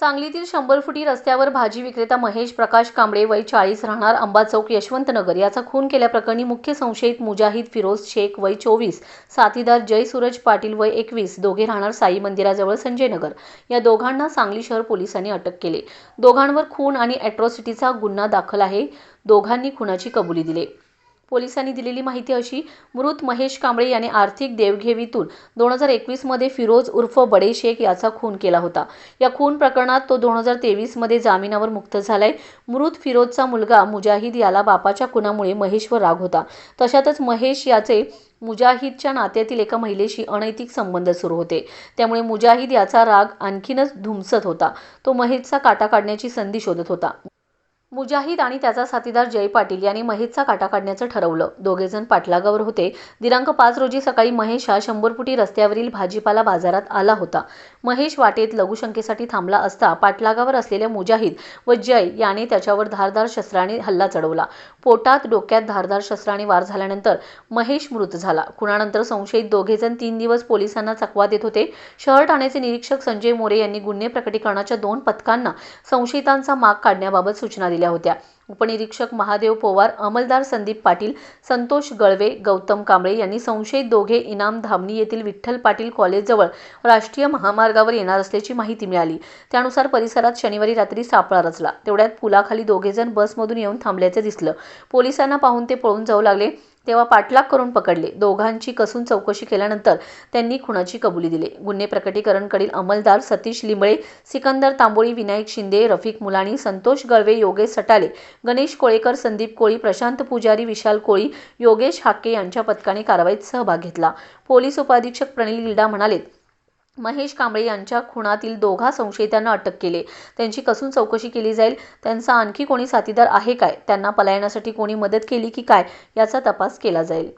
सांगलीतील शंभर फुटी रस्त्यावर भाजी विक्रेता महेश प्रकाश कांबळे वय चाळीस राहणार अंबा चौक यशवंतनगर याचा खून केल्याप्रकरणी मुख्य संशयित मुजाहिद फिरोज शेख वय चोवीस साथीदार जय सूरज पाटील वय एकवीस दोघे राहणार साई मंदिराजवळ संजयनगर या दोघांना सांगली शहर पोलिसांनी अटक केले. दोघांवर खून आणि अॅट्रॉसिटीचा गुन्हा दाखल आहे. दोघांनी खुनाची कबुली दिली. पोलिसांनी दिलेली माहिती अशी मृत महेश कांबळे याने आर्थिक देवघेवीतून दोन हजार एकवीसमध्ये फिरोज उर्फ बडे शेख याचा खून केला होता. या खून प्रकरणात तो दोन हजार तेवीसमध्ये जामिनावर मुक्त झालाय. मृत फिरोजचा मुलगा मुजाहिद याला बापाच्या खुनामुळे महेशवर राग होता. तशातच महेश याचे मुजाहिदच्या नात्यातील एका महिलेशी अनैतिक संबंध सुरू होते. त्यामुळे मुजाहिद याचा राग आणखीनच धुमसत होता. तो महेशचा काटा काढण्याची संधी शोधत होता. मुजाहिद आणि त्याचा साथीदार जय पाटील यांनी महेशचा काटा काढण्याचं ठरवलं. दोघेजण पाठलागावर होते. दिनांक पाच रोजी सकाळी महेश हा शंभर फुटी रस्त्यावरील भाजीपाला बाजारात आला होता. महेश वाटेत लघुशंकेसाठी थांबला असता पाठलागावर असलेल्या मुजाहिद व जय याने त्याच्यावर धारदार शस्त्राने हल्ला चढवला. पोटात डोक्यात धारदार शस्त्राने वार झाल्यानंतर महेश मृत झाला. खुणानंतर संशयित दोघेजण तीन दिवस पोलिसांना चकवा देत होते. शहर ठाण्याचे निरीक्षक संजय मोरे यांनी गुन्हे प्रकटीकरणाच्या दोन पथकांना संशयितांचा माग काढण्याबाबत सूचना दिली दिल्या होत्या. उपनिरीक्षक महादेव पोवार अंमलदार संदीप पाटील संतोष गळवे गौतम कांबळे यांनी संशयित दोघे इनाम धामणी येथील विठ्ठल पाटील कॉलेजजवळ राष्ट्रीय महामार्गावर येणार असल्याची माहिती मिळाली. त्यानुसार परिसरात शनिवारी रात्री सापळा रचला. तेवढ्यात पुलाखाली दोघेजण बसमधून येऊन थांबल्याचे दिसलं. पोलिसांना पाहून ते पळून जाऊ लागले. तेव्हा पाठलाग करून पकडले. दोघांची कसून चौकशी केल्यानंतर त्यांनी खुनाची कबुली दिली. गुन्हे प्रकटीकरणकडील अंमलदार सतीश लिंबळे सिकंदर तांबोळी विनायक शिंदे रफिक मुलाणी संतोष गळवे योगेश सटाले गणेश कोळेकर संदीप कोळी प्रशांत पुजारी विशाल कोळी योगेश हाके यांच्या पथकाने कारवाईत सहभाग घेतला. पोलीस उपाधीक्षक प्रणिल गिल्डा म्हणाले महेश कांबळे यांच्या खुनातील दोघा संशयितांना अटक केले. त्यांची कसून चौकशी केली जाईल? त्यांचा आणखी कोणी साथीदार आहे काय? त्यांना पलायनासाठी कोणी मदत केली की काय? याचा तपास केला जाईल.